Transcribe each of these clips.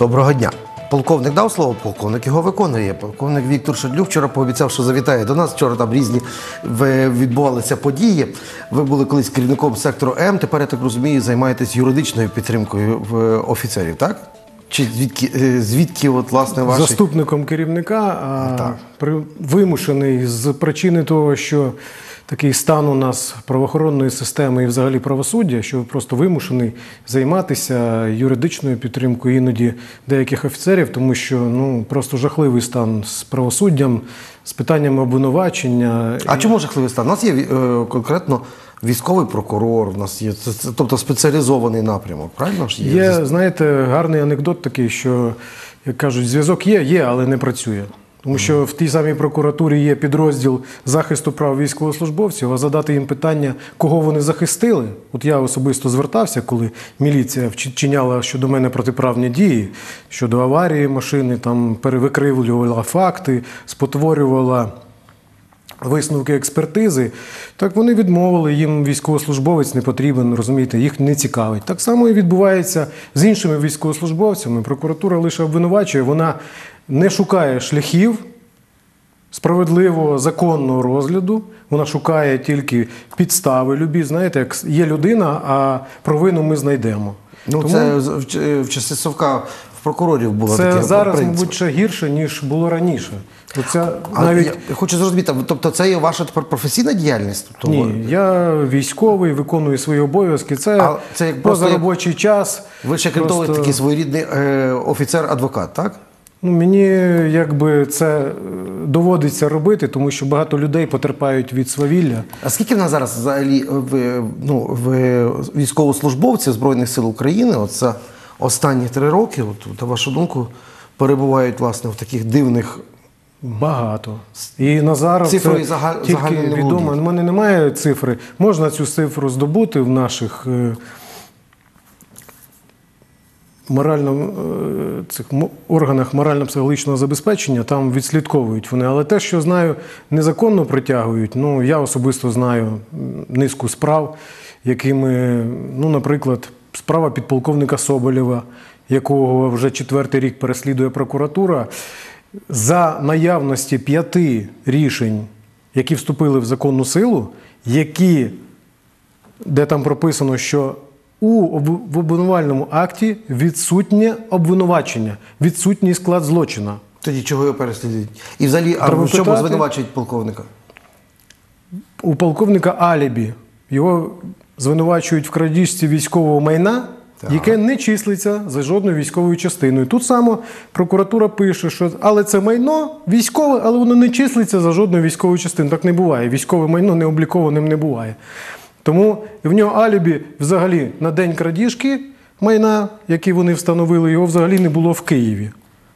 Доброго дня. Полковник дав слово, полковник його виконує. Полковник Віктор Шадлюк вчора пообіцяв, що завітає до нас. Вчора там різні відбувалися події. Ви були колись керівником сектору М. Тепер я так розумію, займаєтесь юридичною підтримкою в офіцерів, так? Чи звідки е, звідки от власне ваші заступником керівника, а Так. вимушений з причини того, що такий стан у нас правоохоронної системи і взагалі правосуддя, що просто вимушений займатися юридичною підтримкою іноді деяких офіцерів, тому що ну просто жахливий стан з правосуддям, з питаннями обвинувачення. А чому жахливий стан? У нас є е, конкретно військовий прокурор, у нас є це, це- тобто спеціалізований напрямок, правильно ж Є, знаєте, гарний анекдот такий, що, як кажуть, зв'язок є, є, але не працює. Тому що в тій самій прокуратурі є підрозділ захисту прав військовослужбовців, а задати їм питання, кого вони захистили. От я особисто звертався, коли міліція вчи- вчиняла щодо мене протиправні дії щодо аварії машини, там перевикривлювала факти, спотворювала висновки експертизи, так вони відмовили, їм військовослужбовець не потрібен, розумієте, їх не цікавить. Так само і відбувається з іншими військовослужбовцями. Прокуратура лише обвинувачує, вона не шукає шляхів справедливого законного розгляду. Вона шукає тільки підстави любі. Знаєте, як є людина, а провину ми знайдемо. Ну, Тому це в, в часи Совка в прокурорів було це таке зараз, принцип. мабуть, ще гірше, ніж було раніше. Оця А навіть я хочу зрозуміти, тобто це є ваша тепер професійна діяльність? Тобто, Ні, я військовий, виконую свої обов'язки. Це, А це як просто як- позаробочий час. Ви ще крім того Просто, такий своєрідний е, офіцер-адвокат, так? Ну, мені якби це е, доводиться робити, тому що багато людей потерпають від свавілля. А скільки в нас зараз взагалі в, ну, в військовослужбовців Збройних сил України, от за останні три роки, от, на вашу думку, перебувають власне в таких дивних Багато. І Назаров Цифрою це загаль- тільки відомо. У мене немає цифри. Можна цю цифру здобути в наших е, морально, е, цих органах морально-психологічного забезпечення, там відслідковують вони. Але те, що знаю, незаконно притягують, ну я особисто знаю низку справ, якими, ну, наприклад, справа підполковника Соболєва, якого вже четвертий рік переслідує прокуратура. За наявності п'яти рішень, які вступили в законну силу, які, де там прописано, що у в обвинувальному акті відсутнє обвинувачення, відсутній склад злочина. тоді чого його переслідують? І взагалі, а в чому звинувачують полковника? У полковника Алібі його звинувачують в крадіжці військового майна, Так. яке не числиться за жодною військовою частиною. Тут само прокуратура пише, що але це майно військове, але воно не числиться за жодною військовою частиною. Так не буває. Військове майно не облікованим не буває. Тому в нього алібі взагалі на день крадіжки майна, які вони встановили, його взагалі не було в Києві.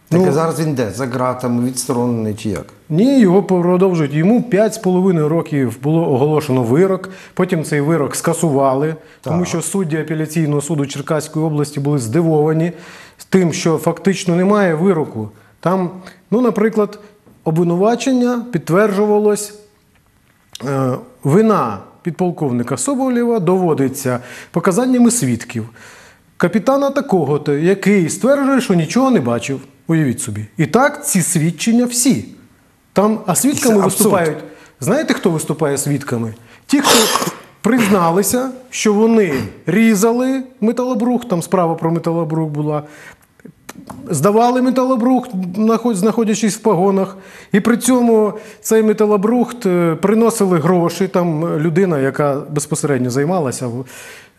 Так Ну, а зараз він де? За ґратами, відсторонений чи як? ні, його продовжують. Йому 5,5 років було оголошено вирок. Потім цей вирок скасували, тому що судді апеляційного суду Черкаської області були здивовані тим, що фактично немає вироку. Там, ну, наприклад, обвинувачення підтверджувалось. Е, Вина підполковника Соболєва доводиться показаннями свідків. Капітана такого-то, який стверджує, що нічого не бачив. Уявіть собі. І так ці свідчення всі. Там, а свідками виступають. Знаєте, хто виступає свідками? Ті, хто призналися, що вони різали металобрух, там справа про металобрух була, здавали металобрухт, знаходячись в погонах, і при цьому цей металобрухт е, приносили гроші. Там е, людина, яка безпосередньо займалася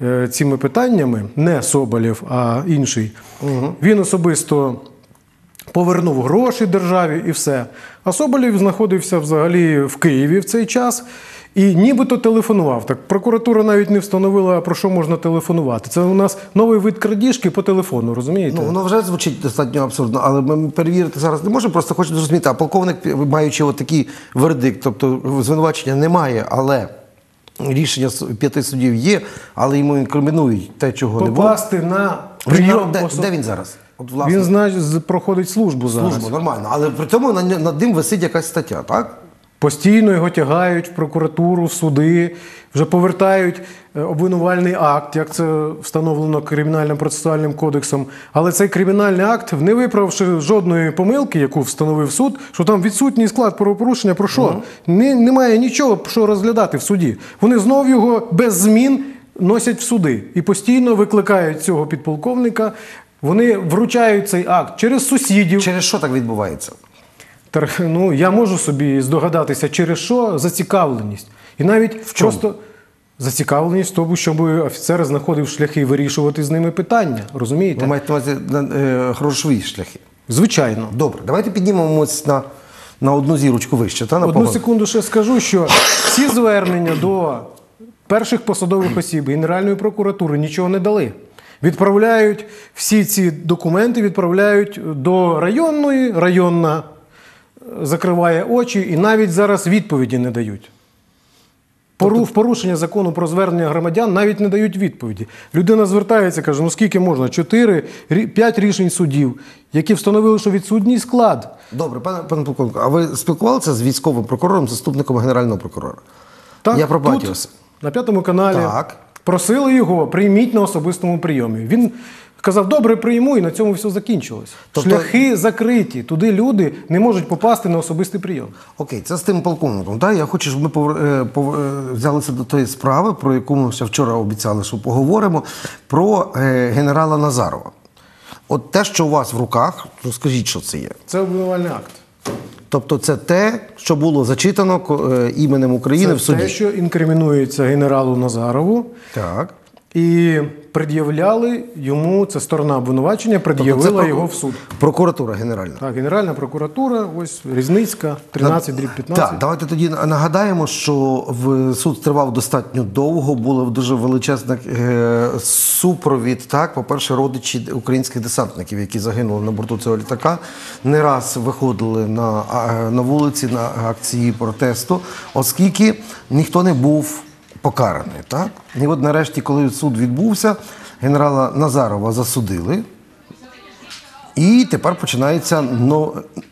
е, цими питаннями, не Соболєв, а інший, він особисто. Повернув гроші державі і все. А Соболєв знаходився взагалі в Києві в цей час і нібито телефонував. Так прокуратура навіть не встановила, про що можна телефонувати. Це у нас новий вид крадіжки по телефону, розумієте? Ну, воно вже звучить достатньо абсурдно, але ми перевірити зараз не можемо. Просто хочу зрозуміти, а полковник, маючи от такий вердикт, тобто звинувачення немає, але рішення п'яти судів є, але йому інкримінують те, чого не було. На прийом де, де він зараз? От, власне, Він значить, проходить службу зараз. служба, нормально. Але при цьому на- над ним висить якась стаття, так? Постійно його тягають в прокуратуру, в суди, вже повертають е, обвинувальний акт, як це встановлено кримінальним процесуальним кодексом. Але цей кримінальний акт, не виправивши жодної помилки, яку встановив суд, що там відсутній склад правопорушення, про що? Не, немає нічого, що розглядати в суді. Вони знов його без змін носять в суди і постійно викликають цього підполковника. Вони вручають цей акт через сусідів. Через що так відбувається? Ну, я можу собі здогадатися, через що зацікавленість. І навіть чому? просто зацікавленість в тому, щоб офіцер знаходив шляхи вирішувати з ними питання. Розумієте? Ви маєте на увазі е, грошові шляхи. Звичайно. Добре, давайте піднімемось на, на одну зірочку вище. Та, на Одну секунду ще скажу, що всі звернення до перших посадових осіб Генеральної прокуратури нічого не дали. Відправляють всі ці документи, відправляють до районної, районна закриває очі і навіть зараз відповіді не дають. Пору, в порушення закону про звернення громадян навіть не дають відповіді. Людина звертається, каже: ну скільки можна? Чотири, п'ять рішень судів, які встановили, що відсутній склад. Добре, пане, пане полковнику, а ви спілкувалися з військовим прокурором, заступником генерального прокурора? Так, Я про Батіуса. на п'ятому каналі Так. просили його, прийміть на особистому прийомі. Він сказав, добре, прийму, і на цьому все закінчилось. Тобто- Шляхи закриті. Туди люди не можуть попасти на особистий прийом. Окей, це з тим полковником. Так? Я хочу, щоб ми е, пов- е, взялися до тої справи, про яку ми ще вчора обіцяли, що поговоримо, про е, генерала Назарова. От те, що у вас в руках, то скажіть, що це є. Це обвинувальний акт. Тобто, це те, що було зачитано іменем України Це в суді. те, що інкримінується генералу Назарову. Так. І пред'являли йому, це сторона обвинувачення, пред'явила Тобто його в суд. Прокуратура генеральна. Так, Генеральна прокуратура, ось Різницька, 13 дріб 15. Так, давайте тоді нагадаємо, що в суд тривав достатньо довго, було дуже величезний е, супровід. Так, по-перше, родичі українських десантників, які загинули на борту цього літака, не раз виходили на, на вулиці на акції протесту, оскільки ніхто не був покараний. Так? І от нарешті, коли суд відбувся, генерала Назарова засудили. І тепер починається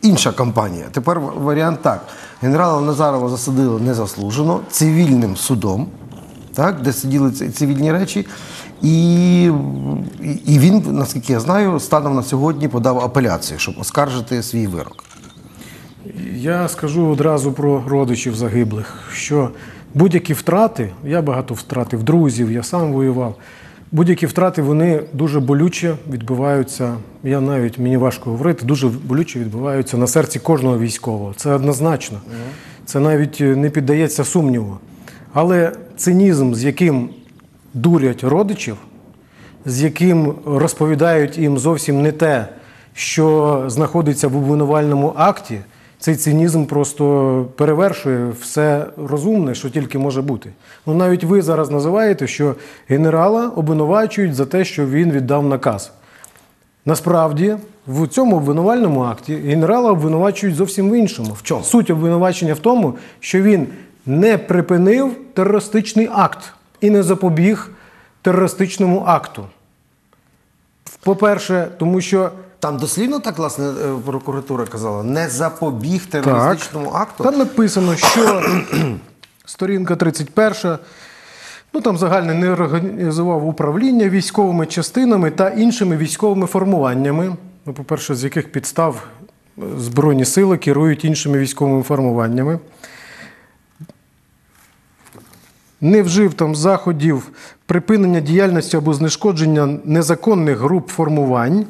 інша кампанія. Тепер варіант так: генерала Назарова засадили незаслужено цивільним судом, так, де сиділи цивільні речі. І- і він, наскільки я знаю, станом на сьогодні подав апеляцію, щоб оскаржити свій вирок. Я скажу одразу про родичів загиблих, що будь-які втрати, я багато втратив друзів, я сам воював. Будь-які втрати вони дуже болюче відбуваються. Я навіть мені важко говорити, дуже болюче відбуваються на серці кожного військового. Це однозначно. Це навіть е, не піддається сумніву. Але цинізм, з яким дурять родичів, з яким розповідають їм зовсім не те, що знаходиться в обвинувальному акті, цей цинізм просто перевершує все розумне, що тільки може бути. Ну навіть ви зараз називаєте, що генерала обвинувачують за те, що він віддав наказ. Насправді, в цьому обвинувальному акті генерала обвинувачують зовсім в іншому. В чому? Суть обвинувачення в тому, що він не припинив терористичний акт і не запобіг терористичному акту. По-перше, тому що Там дослівно так, власне, е, прокуратура казала, не запобіг терористичному акту. Там написано, що сторінка 31. Ну там загально не організував управління військовими частинами та іншими військовими формуваннями. Ну, по-перше, з яких підстав е, Збройні сили керують іншими військовими формуваннями. Не вжив там заходів припинення діяльності або знешкодження незаконних груп формувань.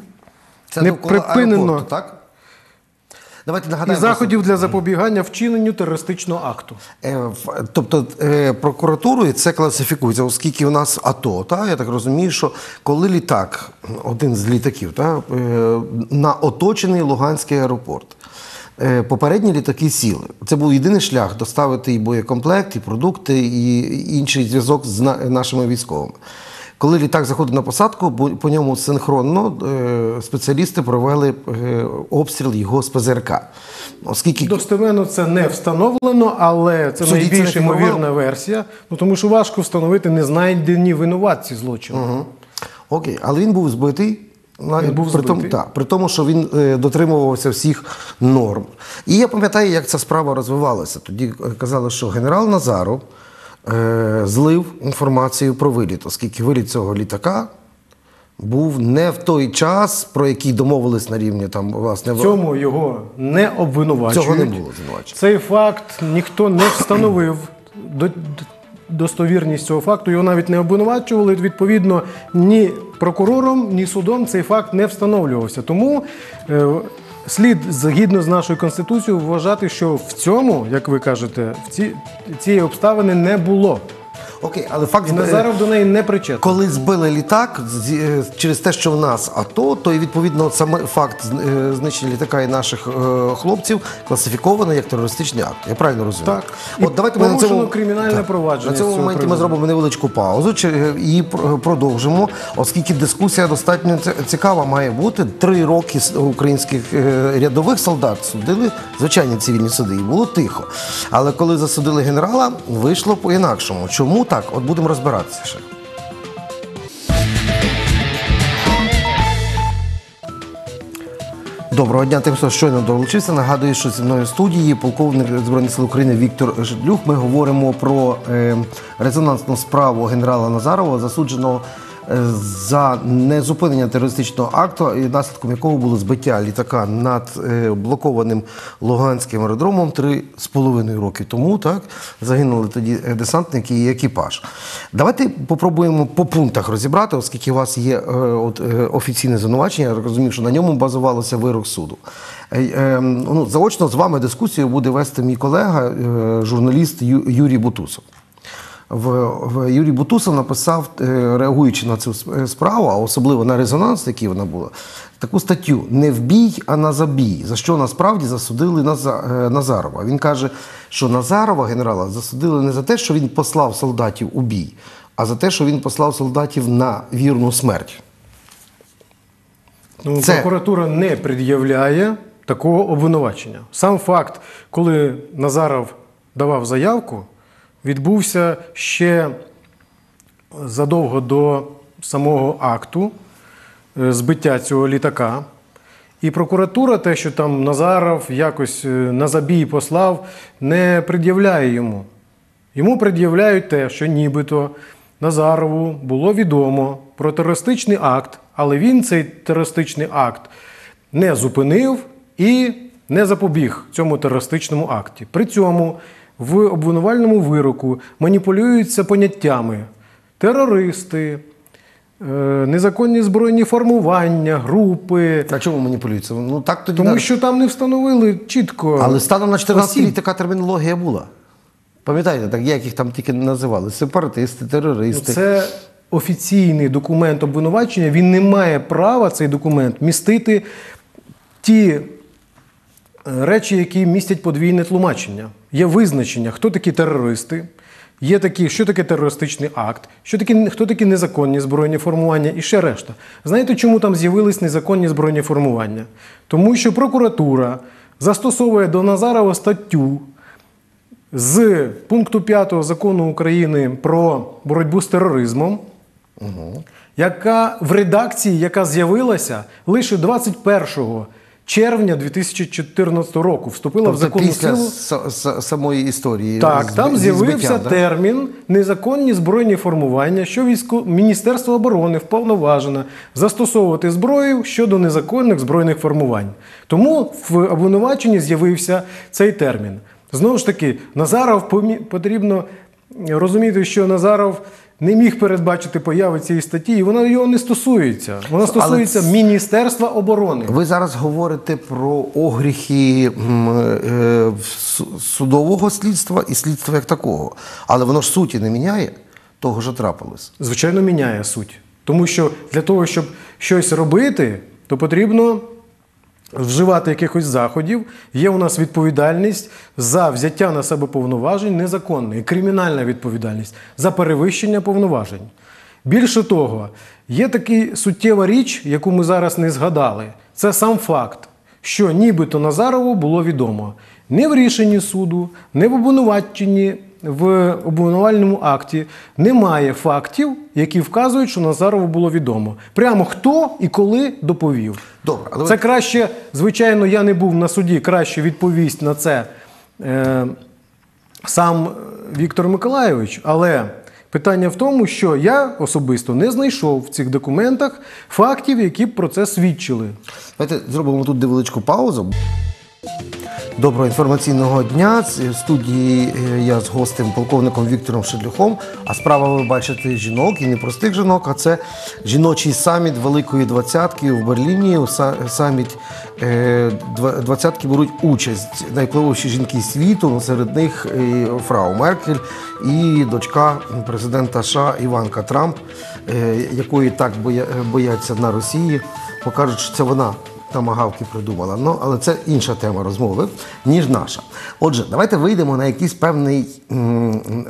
Це не припинено. так? Давайте І заходів для запобігання вчиненню терористичного акту. Е, Тобто е, прокуратурою це класифікується, оскільки у нас АТО, та, я так розумію, що коли літак, один з літаків, та, е, на оточений Луганський аеропорт, попередні літаки сіли. Це був єдиний шлях доставити і боєкомплект, і продукти, і інший зв'язок з нашими військовими. Коли літак заходив на посадку, по ньому синхронно е, спеціалісти провели е, обстріл його з ПЗРК. Оскільки Достеменно це не встановлено, але це Судді найбільш ймовірна версія. Ну тому що важко встановити незнайдені винуватці злочину. Окей, але він був збитий Він був при, тому, так, при тому, що він е, дотримувався всіх норм. І я пам'ятаю, як ця справа розвивалася. Тоді е, казали, що генерал Назаров злив інформацію про виліт, оскільки виліт цього літака був не в той час, про який домовились на рівні там, власне, В цьому його не обвинувачують. Цього не було звинувачення. Цей факт ніхто не встановив до- достовірність цього факту. Його навіть не обвинувачували. Відповідно, ні прокурором, ні судом цей факт не встановлювався. Тому е, слід згідно з нашою конституцією вважати, що в цьому, як ви кажете, в ці, цієї обставини не було. Окей, але факт Назаров до неї не причетний. Коли збили літак е, через те, що в нас АТО, то і відповідно саме факт е, знищення літака і наших е, хлопців класифікований як терористичний акт. Я правильно розумію? Так. От І давайте ми на цьому кримінальне Так. провадження На цьому моменті ми зробимо невеличку паузу і продовжимо, оскільки дискусія достатньо цікава має бути. Три роки українських рядових солдат судили звичайні цивільні суди, і було тихо. Але коли засудили генерала, вийшло по-інакшому. Чому так? От будемо розбиратися ще. Доброго дня, тим, хто щойно долучився. Нагадую, що зі мною в студії полковник Збройних сил України Віктор Жидлюк. Ми говоримо про е, резонансну справу генерала Назарова, засудженого за незупинення терористичного акту, наслідком якого було збиття літака над е, блокованим Луганським аеродромом три з половиною роки тому. Так загинули тоді е, десантники і екіпаж. Давайте попробуємо по пунктах розібрати, оскільки у вас є е, от, офіційне звинувачення. Я розумію, що на ньому базувалося вирок суду. Ну, заочно з вами дискусію буде вести мій колега, журналіст Юрій Бутусов. В, в Юрій Бутусов написав, е, реагуючи на цю справу, а особливо на резонанс, який вона була, таку статтю Не в бій, а на забій, за що насправді засудили е, Назарова. Він каже, що Назарова, генерала, засудили не за те, що він послав солдатів у бій, а за те, що він послав солдатів на вірну смерть. Ну, Це- Прокуратура не пред'являє такого обвинувачення. Сам факт, коли Назаров давав заявку, відбувся ще задовго до самого акту е, збиття цього літака. І прокуратура, те, що там Назаров якось е, на забій послав, не пред'являє йому. Йому пред'являють те, що нібито Назарову було відомо про терористичний акт, але він цей терористичний акт не зупинив і не запобіг цьому терористичному акті. При цьому в обвинувальному вироку маніпулюються поняттями терористи, е, незаконні збройні формування, групи. А чому маніпулюється? Ну так тоді Тому надо. що там не встановили чітко. Але станом на 14 осіб. рік така термінологія була. Пам'ятаєте, так як їх там тільки не називали? Сепаратисти, терористи. Ну, Це офіційний документ обвинувачення. Він не має права цей документ містити ті речі, які містять подвійне тлумачення. Є визначення, хто такі терористи. Є такі, що таке терористичний акт, що такі, хто такі незаконні збройні формування і ще решта. Знаєте, чому там з'явились незаконні збройні формування? Тому що прокуратура застосовує до Назарова статтю з пункту 5 закону України про боротьбу з тероризмом, яка в редакції, яка з'явилася лише 21 червня 2014 року, вступила в Тобто законну після силу. с- самої історії. Так, з- там з'явився да? термін незаконні збройні формування, що військо... Міністерство оборони вповноважено застосовувати зброю щодо незаконних збройних формувань. Тому в обвинуваченні з'явився цей термін. Знову ж таки, Назаров помі- потрібно розуміти, що Назаров не міг передбачити появи цієї статті, і вона його не стосується. Вона стосується це- Міністерства оборони. Ви зараз говорите про огріхи е, судового слідства і слідства як такого. Але воно ж суті не міняє того, що трапилось. звичайно, міняє суть. Тому що для того, щоб щось робити, то потрібно вживати якихось заходів. Є у нас відповідальність за взяття на себе повноважень незаконної, кримінальна відповідальність за перевищення повноважень. Більше того, є така суттєва річ, яку ми зараз не згадали. Це сам факт, що нібито Назарову було відомо не в рішенні суду, не в обвинуваченні в обвинувальному акті немає фактів, які вказують, що Назарову було відомо. Прямо хто і коли доповів. Добре, але Це краще, звичайно, я не був на суді, краще відповість на це е, сам Віктор Миколайович, але питання в тому, що я особисто не знайшов в цих документах фактів, які б про це свідчили. Давайте зробимо тут невеличку паузу. Доброго інформаційного дня. В студії е, я з гостем, полковником Віктором Шедлюхом. А справа ви бачите жінок і не простих жінок, а це жіночий саміт Великої двадцятки в Берліні. У саміт е, два- двадцятки беруть участь найвпливовіші жінки світу. Ну, Серед них і Фрау Меркель і дочка президента США Іванка Трамп, е, якої так бояться на Росії. Покажуть, що це вона тамагавки придумала. Ну, але це інша тема розмови, ніж наша. Отже, давайте вийдемо на якийсь певний,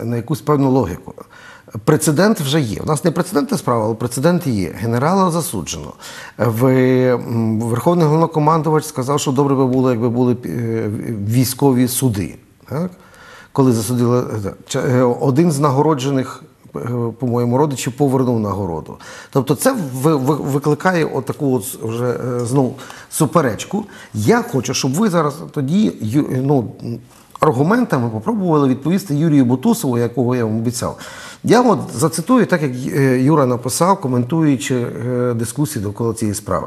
на якусь певну логіку. Прецедент вже є. У нас не прецедентна справа, але прецедент є. Генерала засуджено. Верховний головнокомандувач сказав, що добре би було, якби були е, військові суди. Так? Коли засудили е, е, один з нагороджених по-моєму, родичі повернув нагороду. Тобто це ви- ви- викликає отаку от вже е, знову суперечку. Я хочу, щоб ви зараз тоді ну, аргументами попробували відповісти Юрію Бутусову, якого я вам обіцяв. Я от зацитую, так як е, Юра написав, коментуючи е, дискусії довкола цієї справи.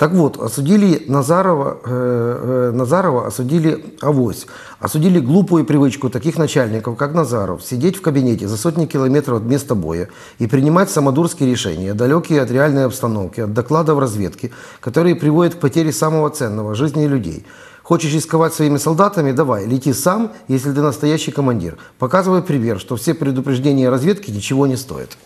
Так вот, осудили Назарова, э, э, Назарова осудили авось. Осудили глупую привычку таких начальников, как Назаров, сидеть в кабинете за сотни километров от места боя и принимать самодурские решения, далекие от реальной обстановки, от докладов разведки, которые приводят к потере самого ценного – жизни людей. Хочешь рисковать своими солдатами – давай, лети сам, если ты настоящий командир. Показывай пример, что все предупреждения разведки ничего не стоят.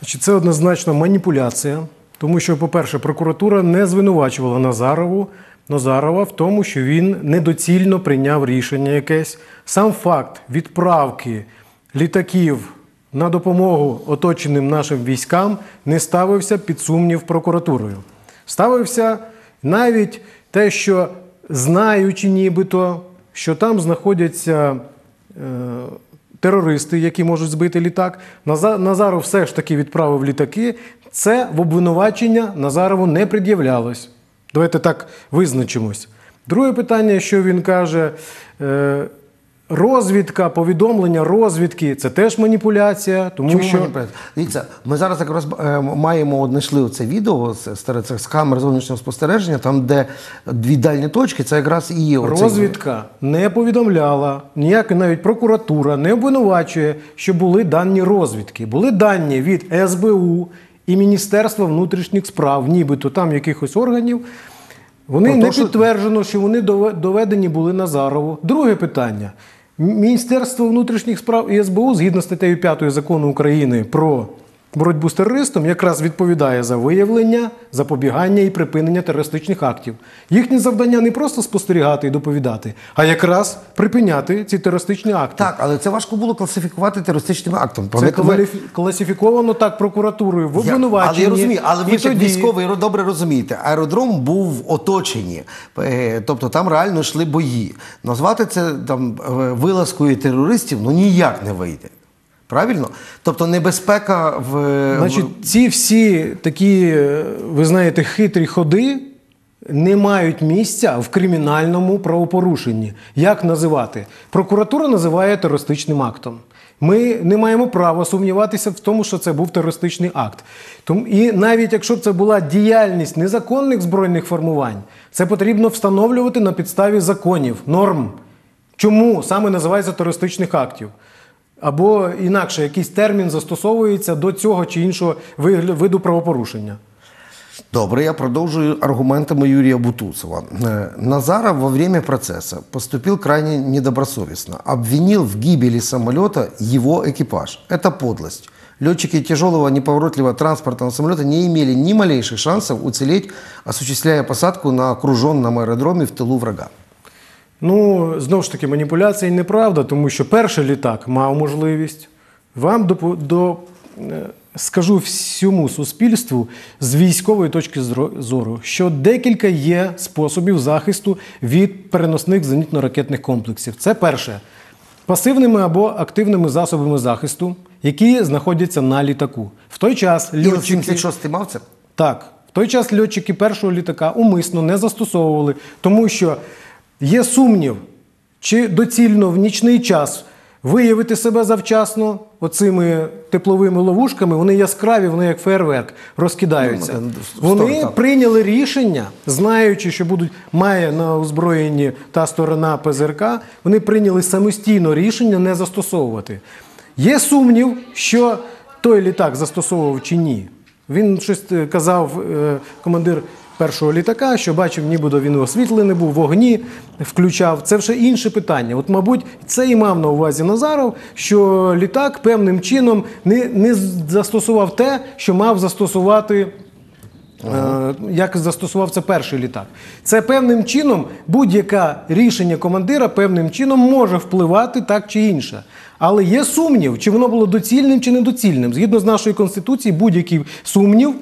Значить, це однозначно маніпуляція, тому що, по-перше, прокуратура не звинувачувала Назарову, Назарова в тому, що він недоцільно прийняв рішення якесь. Сам факт відправки літаків на допомогу оточеним нашим військам не ставився під сумнів прокуратурою. Ставився навіть те, що знаючи нібито, що там знаходяться е, терористи, які можуть збити літак. Наза- Назаров все ж таки відправив літаки. Це в обвинувачення Назарову не пред'являлось. Давайте так визначимось. Друге питання, що він каже. е, Розвідка, повідомлення розвідки це теж маніпуляція, тому Чому що маніпуляція? Дивіться, ми зараз якраз е, маємо знайшли це відео з, з, камер зовнішнього спостереження, там, де дві дальні точки, це якраз і є оцей- Розвідка не повідомляла, ніяка навіть прокуратура не обвинувачує, що були дані розвідки. Були дані від СБУ і Міністерства внутрішніх справ, нібито там якихось органів. Вони Про не то, що- підтверджено, що вони доведені були Назарову. Друге питання. Міністерство внутрішніх справ і СБУ, згідно статтею 5 закону України про боротьбу з терористом, якраз відповідає за виявлення, запобігання і припинення терористичних актів. Їхнє завдання не просто спостерігати і доповідати, а якраз припиняти ці терористичні акти. Так, але це важко було класифікувати терористичним актом. Це класифіковано так прокуратурою в обвинуваченні. Але я розумію, але ви тоді- військовий добре розумієте, аеродром був в оточенні, Е, тобто там реально йшли бої. Назвати це там е, вилазкою терористів ну ніяк не вийде. Правильно? Тобто небезпека в, Значить, ці всі такі, е, ви знаєте, хитрі ходи не мають місця в кримінальному правопорушенні. Як називати? Прокуратура називає терористичним актом. Ми не маємо права сумніватися в тому, що це був терористичний акт. Тому і навіть якщо б це була діяльність незаконних збройних формувань, це потрібно встановлювати на підставі законів, норм. Чому саме називається терористичних актів? Або інакше якийсь термін застосовується до цього чи іншого вигля- виду правопорушення. Добре, я продолжу аргументами Юрия Бутусова. Э, Назаров во время процесса поступил крайне недобросовестно. Обвинил в гибели самолета его экипаж. Это подлость. Летчики тяжелого неповоротливого транспортного самолета не имели ни малейших шансов уцелеть, осуществляя посадку на окруженном аэродроме в тылу врага. Ну, знову ж таки, маніпуляція і неправда, тому що перший літак мав можливість. Вам до, до е, скажу всьому суспільству з військової точки зору, що декілька є способів захисту від переносних зенітно-ракетних комплексів. Це перше. пасивними або активними засобами захисту, які знаходяться на літаку. В той час льотчики... 76 мав це? Так, в той час льотчики першого літака умисно не застосовували, тому що є сумнів, чи доцільно в нічний час виявити себе завчасно оцими тепловими ловушками. Вони яскраві, вони як фейерверк розкидаються. Ну, в сторону, Вони прийняли рішення, знаючи, що будуть має на озброєнні та сторона ПЗРК, вони прийняли самостійно рішення не застосовувати. Є сумнів, що той літак застосовував чи ні. Він щось е, казав, е, командир першого літака, що бачив, нібито він освітлений був, вогні включав. Це вже інше питання. От, мабуть, це і мав на увазі Назаров, що літак певним чином не, не застосував те, що мав застосувати Е, як застосував це перший літак. Це певним чином будь-яке рішення командира певним чином може впливати так чи інше. Але є сумнів, чи воно було доцільним чи недоцільним. Згідно з нашої конституції, будь-який сумнів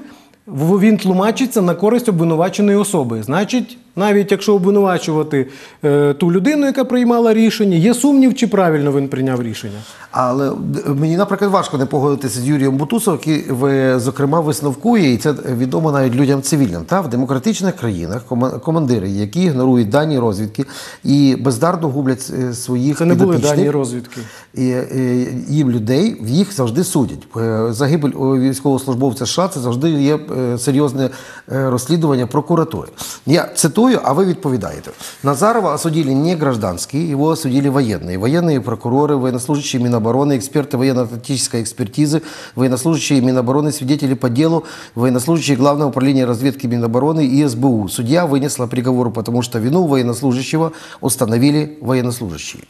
він тлумачиться на користь обвинуваченої особи. Значить, навіть якщо обвинувачувати е, ту людину, яка приймала рішення, є сумнів, чи правильно він прийняв рішення. Але д- мені, наприклад, важко не погодитися з Юрієм Бутусовим, який, ви, зокрема, висновкує, і це відомо навіть людям цивільним. Та? В демократичних країнах кома- командири, які ігнорують дані розвідки і бездарно гублять е, своїх Це не були підопічних, дані розвідки. І, е, їм людей в їх завжди судять. Е, Загибель у військовослужбовця США це завжди є е, серйозне е, розслідування прокуратури. Я цитую, а ви відповідаєте. Назарова осудили не гражданские, его осудили военные. Военные прокуроры, военнослужащие Минобороны, эксперты военно-аналитической экспертизы, военнослужащие Минобороны, свидетели по делу, военнослужащие Главного управления разведки Минобороны и СБУ. Судья вынесла приговор, потому что вину военнослужащего установили военнослужащие.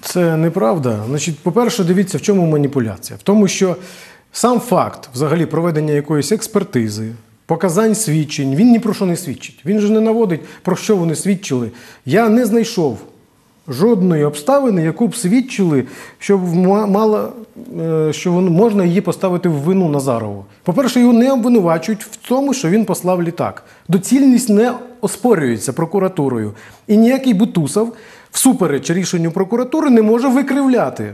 Це неправда. Значить, по-перше, дивіться, в чому маніпуляція. В тому, що сам факт взагалі проведення якоїсь експертизи, показань свідчень, він ні про що не свідчить. Він же не наводить, про що вони свідчили. Я не знайшов жодної обставини, яку б свідчили, що мала, е, що можна її поставити в вину Назарову. По-перше, його не обвинувачують в тому, що він послав літак. Доцільність не оспорюється прокуратурою. І ніякий Бутусов, всупереч рішенню прокуратури, не може викривляти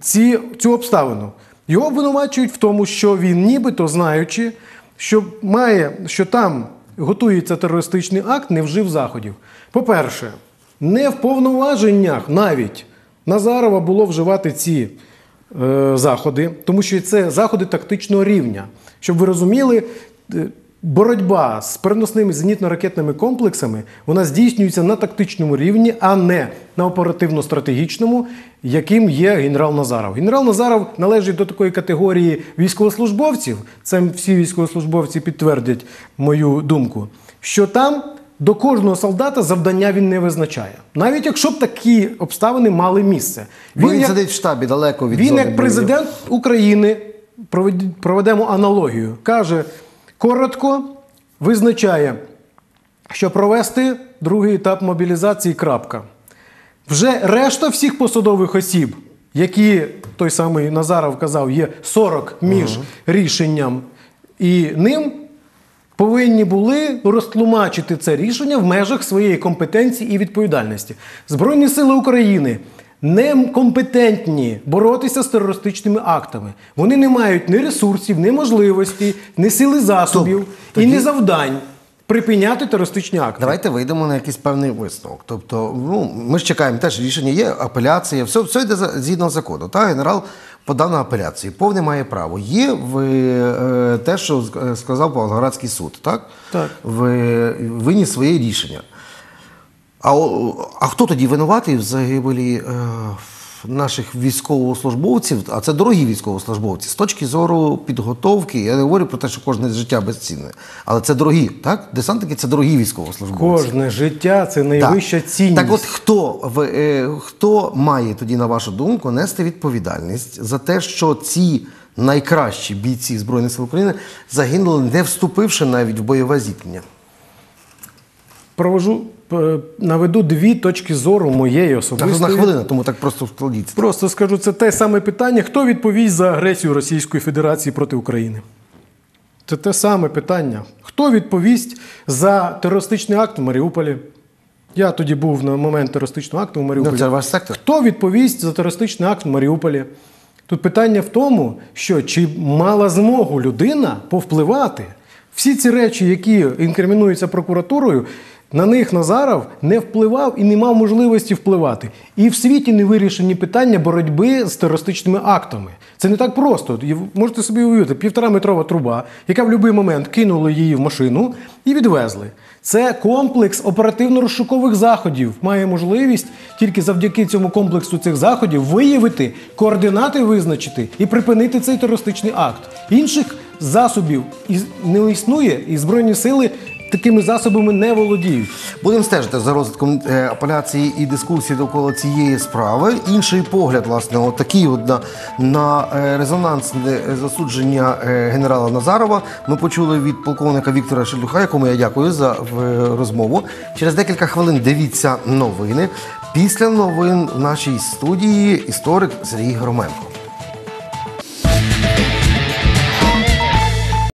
ці, цю обставину. Його обвинувачують в тому, що він, нібито знаючи, що має, що там готується терористичний акт, не вжив заходів. По-перше, не в повноваженнях навіть Назарова було вживати ці е, заходи, тому що це заходи тактичного рівня. Щоб ви розуміли, е, боротьба з переносними зенітно-ракетними комплексами вона здійснюється на тактичному рівні, а не на оперативно-стратегічному, яким є генерал Назаров. Генерал Назаров належить до такої категорії військовослужбовців. Це всі військовослужбовці підтвердять мою думку, що там. До кожного солдата завдання він не визначає, навіть якщо б такі обставини мали місце. Бо він як- сидить в штабі далеко від він, як президент України, проведемо аналогію, каже коротко, визначає, що провести другий етап мобілізації. крапка. Вже решта всіх посадових осіб, які той самий Назаров казав, є 40 між рішенням і ним. Повинні були розтлумачити це рішення в межах своєї компетенції і відповідальності. Збройні сили України не компетентні боротися з терористичними актами. Вони не мають ні ресурсів, ні можливостей, ні сили засобів Стоп. і Тоді- ні завдань припиняти терористичні акти. Давайте вийдемо на якийсь певний висновок. Тобто, ну, ми ж чекаємо теж рішення, є апеляція, все, все йде за- згідно закону. Та генерал подав на апеляцію, повне має право. Є в, е, те, що сказав Павлоградський суд, так? Так. В, виніс своє рішення. А, а хто тоді винуватий в загибелі е, наших військовослужбовців? А це дорогі військовослужбовці. З точки зору підготовки, я не говорю про те, що кожне життя безцінне, але це дорогі, так? Десантники це дорогі військовослужбовці. Кожне життя це найвища Так. цінність. Так от хто, в, е, хто має тоді, на вашу думку, нести відповідальність за те, що ці найкращі бійці Збройних сил України загинули, не вступивши навіть в бойове зіткнення? Провожу, наведу дві точки зору моєї особистої. одна хвилина, тому так просто вкладіться. Просто скажу, це те саме питання: хто відповість за агресію Російської Федерації проти України? Це те саме питання. Хто відповість за терористичний акт в Маріуполі? Я тоді був на момент терористичного акту в Маріуполі. Ну, це ваш сектор. Хто відповість за терористичний акт в Маріуполі? Тут питання в тому, що чи мала змогу людина повпливати. Всі ці речі, які інкримінуються прокуратурою, на них Назаров не впливав і не мав можливості впливати. І в світі не вирішені питання боротьби з терористичними актами. Це не так просто. Можете собі уявити, півтора метрова труба, яка в будь-який момент кинула її в машину і відвезли. Це комплекс оперативно-розшукових заходів. Має можливість тільки завдяки цьому комплексу цих заходів виявити, координати визначити і припинити цей терористичний акт. Інших засобів не існує, і збройні сили такими засобами не володіють. Будемо стежити за розвитком е, апеляції і дискусії довкола цієї справи. Інший погляд, власне, от такий от на, на е, резонансне засудження е, генерала Назарова. Ми почули від полковника Віктора Шелюха, якому я дякую за розмову. Через декілька хвилин дивіться новини. Після новин в нашій студії історик Сергій Громенко.